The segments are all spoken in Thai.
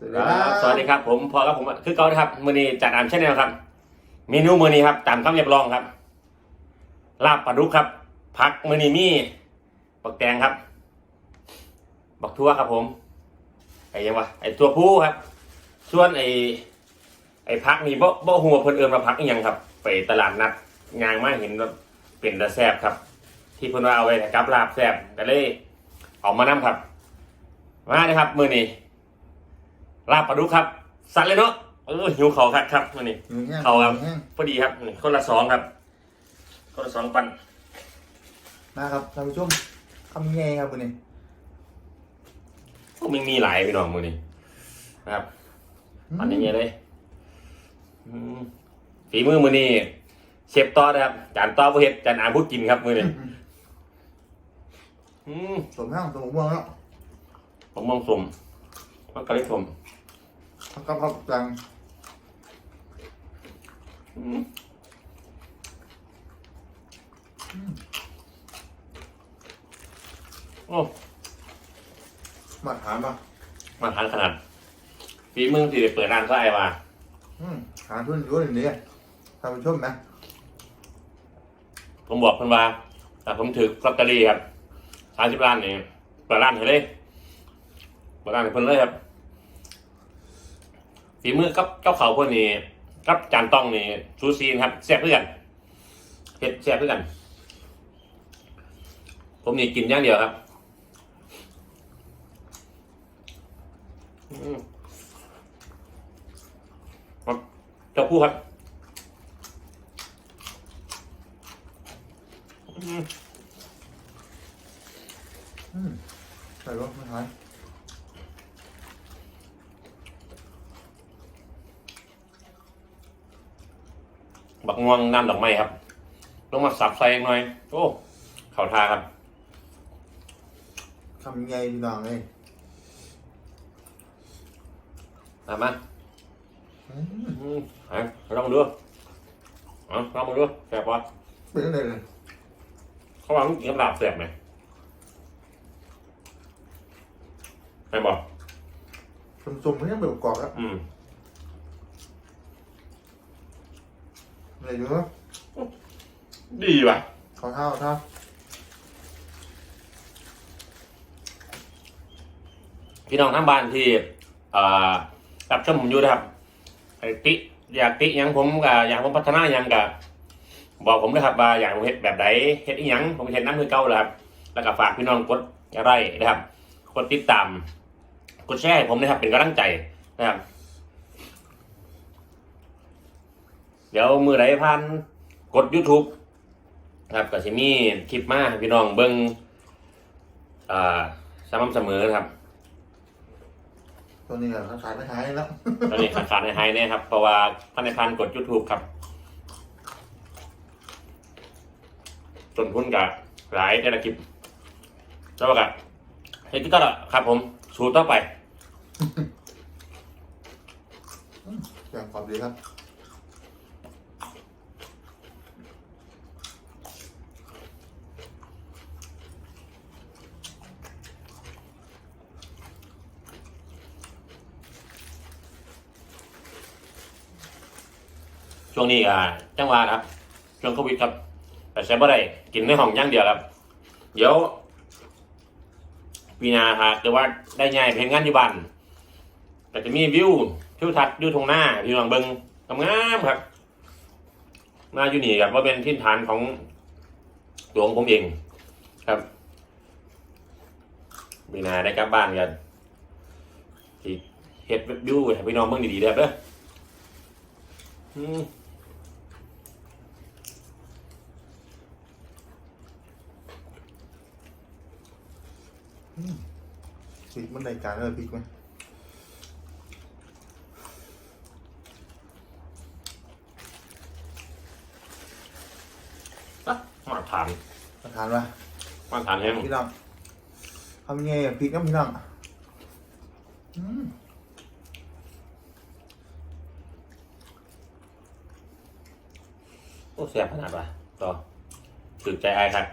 สวัสดีครับ สวัสดีครับ ผมพอครับผมคือเกาครับมือนี้จัดอ่านชแนลครับเมนูมือนี้ครับ ตามคำเรียบร้องครับ ลาบปลาดุกครับพักมือนี้มีบักแตงครับบักทั่วครับผม ไอ้ยังวะไอ้ตัวผู้ครับ ส่วนไอ้ไอ้พักนี่บ่บ่หัวเพิ่นเอิญมาพักอีหยังครับ ไปตลาดนัดงางมาเห็นเป็นตะแซบครับ ที่เพิ่นว่าเอาไว้กับลาบแซบก็เลยออกมานํครับ มาเลยครับ มือนี้ ลาบปลาดุกครับ สัตว์เลยเนาะเออหิวเขาครับครับมือนี้หนูแห้งเอาครับหนูแห้งพอดีครับนี่คนละสองครับ คนละสองปันมาครับท่านผู้ชมคำไงครับวันนี้พวกมึงมีหลายพี่น้องมือนี้นะครับปันอย่างเงี้ยเลยอืมฝีมือมือนี้เชฟต้อนะครับจานต้อผู้เฮ็ดจานอาผู้กินครับมือนี้อืมสมแห้งสมม่วงแล้วผมมองสมมันกระเล็กสม ครับครับจังอืมโอ้มาถามป่ะมาทานขนาดฝีมือที่ได้เปิดร้านก็ไอ้ว่าอืมหาทุนอยู่อย่างนี้ท่านผู้ชมนะผมบอกเพิ่นว่าแต่ผมถือลอตเตอรี่ครับสามสิบล้านนี่เปิดร้านให้เลยเปิดร้านให้เพิ่นเลยครับ ฝีมือกับเจ้าเขาพิ่นนี่กับจานต้องนี่ซูซีนครับแซ่บเพื่อนเผ็ดแซ่บเพื่อนผมนี่กินอย่างเดียวครับอืมครับเจ้าผู้ครับอืมอืมใส่รถมาทาน บักม่วงน้ำดอกไม้ครับลงมาสับใส่หน่อย โอ้เข่าทาครับคำไงพี่น้องเลยตามมาอืมอืมฮะลองมาดูเอ๋ลองมาดูแสบปะเป็นยังไงเลยเขาว่ามันกินกับลาบแสบไหมไม่บอกสมสมๆไม่ยังแบบกรอบแล้วอืม อะไรอยู่เนาะดีว่ะ ขอเท้าขอเท้าพี่น้องทั้งบ้านที่เอ่อรับชมผมอยู่นะครับไอ้ติอยากติหยังผมกับอยากผมพัฒนาหยังกับบอกผมนะครับว่าอยากผมเฮ็ดแบบไหนเฮ็ดอีหยังผมเฮ็ดน้ำคือเก่าเลยครับ แล้วก็ฝากพี่น้องกดอะไรนะครับกดติดตามกดแชร์ให้ผมนะครับเป็นกำลังใจนะครับ เดี๋ยวมือไหนพันกด YouTube นะครับก็จะมีคลิปมาให้พี่น้องเบิ้งอ่าสม่ำเสมอนะครับ ตัวนี้ก็ขาดไม่หายแล้วตอนนี้ขาดขาดหายๆแน่ครับเพราะว่าท่านในพันกด YouTube ครับจนพุ่นกับหลายแต่ละคลิปแล้วก็เฮ้ยก็ละครับผมสูต่อไป อย่างขอบดีครับ ช่วงนี้อ่าจังหวะครับ ช่วงโควิดครับแต่ใช้บ่ได้กินในห้องอย่างเดียวครับ เดี๋ยวปีนาครับแต่ว่าได้ง่ายเพลงงานอยู่บ้านก็จะมีวิวทิวทัศน์อยู่ตรงหน้าพี่น้องเบิงงามครับมาอยู่นี่ครับว่าเป็นที่ฐานของตัวของผมเองครับปีนาได้กลับบ้านกันที่เฮ็ดวิวให้พี่น้องเบิ่งดีๆเด้อเด้อ พริกมันในการเลยพริกไหมมาทานมาทานวะมาทานแห้งพี่น้องทำยังไงอะพริกน้ำพี่น้องอืมโอ้แซ่บขนาดว่ะต่อถึกใจไอ้ายครับ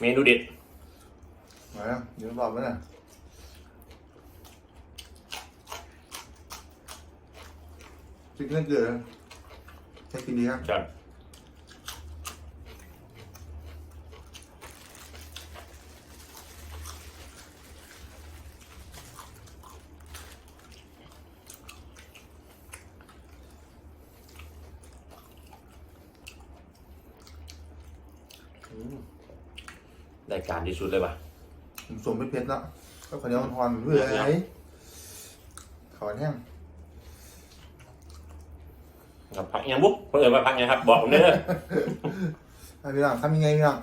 เมนูเด็ด มา à? แล้วเดี๋ยวบอกไว้น่ะออืมมเสียงขอบดีครับอืม Ừ. Ừ. จริงๆเกลือใช้กินดีครับจัดอืมได้การที่สุดเลยว่ะ ผมสวมไม่เพชรแล้วก็ขอเหนียวมันทอนเพื่ออะไรขอแห้งกับพักยังบุ๊กเพื่อนว่าพักยังครับ บอกผมได้เลยอะพี่น้องทำยังไงพี่น้อง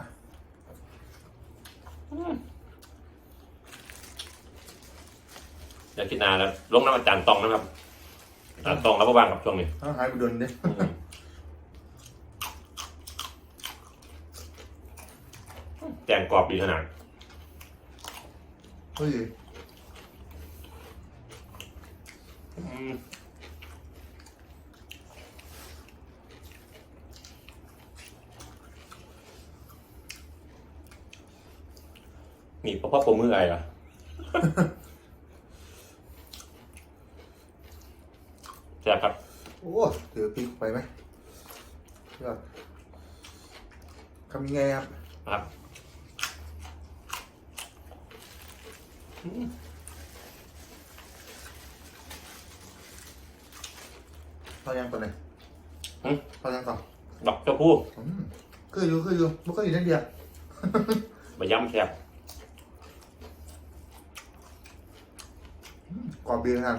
อยากกินนานแล้วลงน้ำมันจานตองนะครับจานตองแล้วก็ว่างกับช่วงนี้ต้องหายไปโดนดิอืมแกงกรอบดีขนาด เฮ้ยอืมมีพ่อพ่อปมมืออะไรเหรอ แซ่บครับ โอ้ถือพริกไปไหมยอดทำยังไงครับ ครับ เรายังก่อนเลยอืมเรายังก่อนดอกเจ้าผู้อืมคืออยู่คืออยู่มันก็อยู่นั่นเดียวบะย่ำแซ่บกรอบดีนะครับ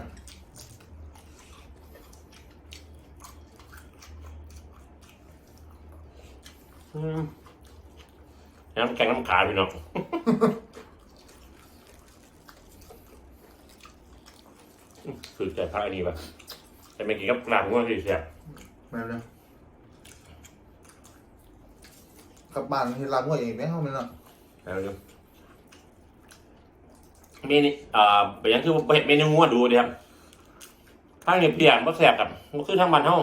อืมน้ำแกงน้ำขาพี่น้อง คือใจพักอันนี้ป่ะแต่ไม่กินกับกลางง่วงที่แซ่บแม่เลยกลับบ้านที่ร้านพวกเองไหมห้องมันอะเอาดูเมนูอ่าเป็นอยังคือเห็ดเมนูงัวดูดิครับทางนี้เพียบ่แซ่บครับบ่คือทางบ้านเฮา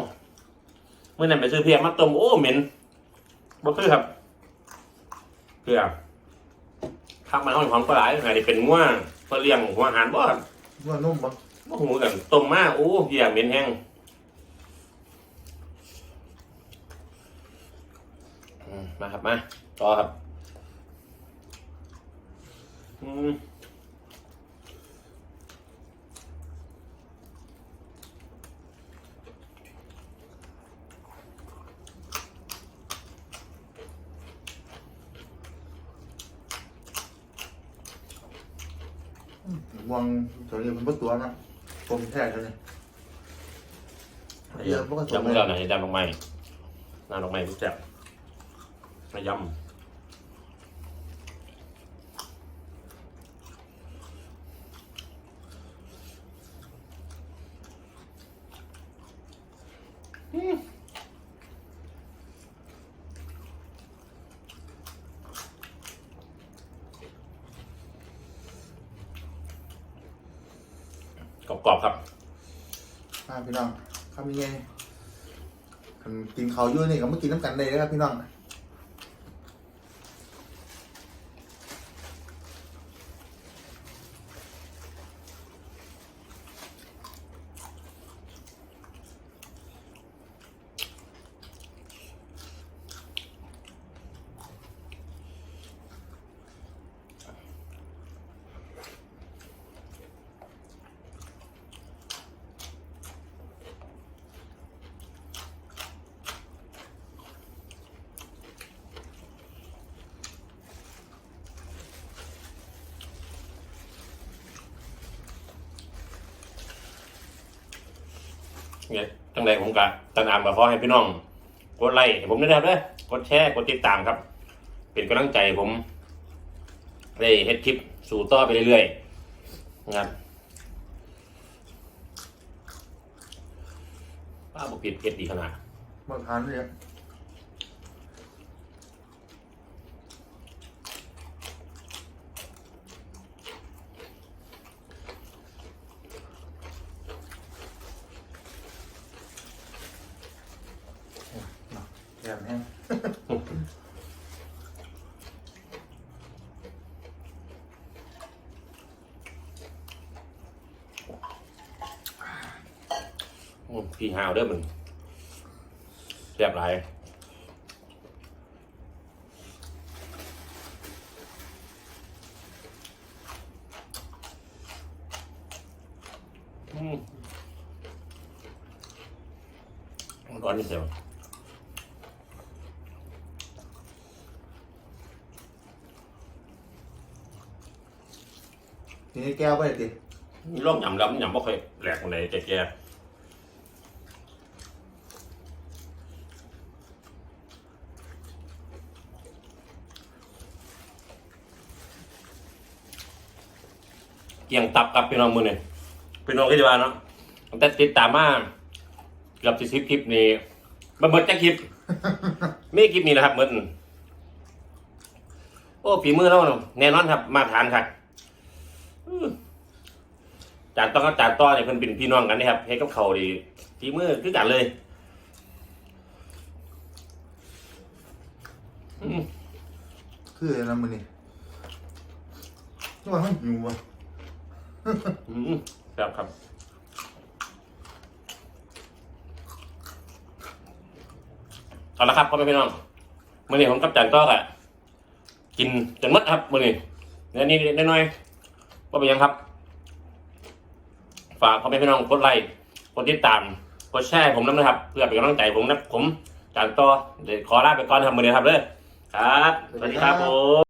เมื่อนั้นไปซื้อเพียมาต้มโอ้เหม็นบ่คือครับเพียทางบ้านเฮามีความก็หลายอันนี้เป็นงัวเพื่อเลี้ยงหัวอาหารบ่ครับ ว่านุ่มปะ บ่หูกันต้มมาโอ้เพียเหม็นแห้งมาครับมาต่อครับอืมวางแถวนี้มันก็ตัวนะ กลมแท้กันเลยเยอะมันก็สยำมเมื่เลอย ไหนยำดอกไม้น้ำดอกไม้รู้จักมายำ กรอบๆครับอ่าพี่น้องทำยังไงกินเขาวอยุ่นี่ก็ไม่กินน้ำกันเลยนะครับพี่น้อง เนี่ยจังใดผมกะตันอามกับขอให้พี่น้องกดไลค์ให้ผมด้วยนะครับเด้อกดแชร์กดติดตามครับ เป็นกำลังใจให้ผมได้เฮ็ดคลิปสู่ต่อไปเรื่อยๆนะครับป้าบอกผิดเฮ็ดดีขนาดมาทานเลย แกมแห้งอืมพี่หาวเด้อมันเรียบร้อยอืมร้อนนิดเดียว ทีนี้แก้วไปเลยดิ มีร่องหยำแล้วมันหยำไม่ค่อยแหลกในแก่ๆเกี่ยงตับกับพี่น้องมือนี่พี่น้องก็จะว่าเนาะตั้งแต่ติดตามมาเกือบสิบคลิปนี้มันหมดแค่คลิป ไม่คลิปนี้นะครับเหมือนโอ้ฝีมือเราเนาะแน่นอนครับมาทานครับอื้อ จานต้องกับจานต้อเนี่ยเพิ่นเป็นพี่น้องกันนะครับเฮ็ดกับเขาวดีฝีมือคือกันเลยอืมคืออะไรนะมันนี่ที่ว่ามันหิวอะอืมครับครับเอาละครับพ่อแม่พี่น้องมื่อนี้ผมกับจานต้ออะกินจนหมดครับมื่อนี้เนี่ยนี่น้อยๆ ก็เป็นยังครับ ฝากพ่อแม่พี่น้องกดไลค์กดติดตามกดแชร์ผมนะครับ เพื่อเป็นกำลังใจผมนะผมจานต้อเดี๋ยวขอลาไปก่อนครับมื่อนี้ครับเลยครับ สวัสดีครับผม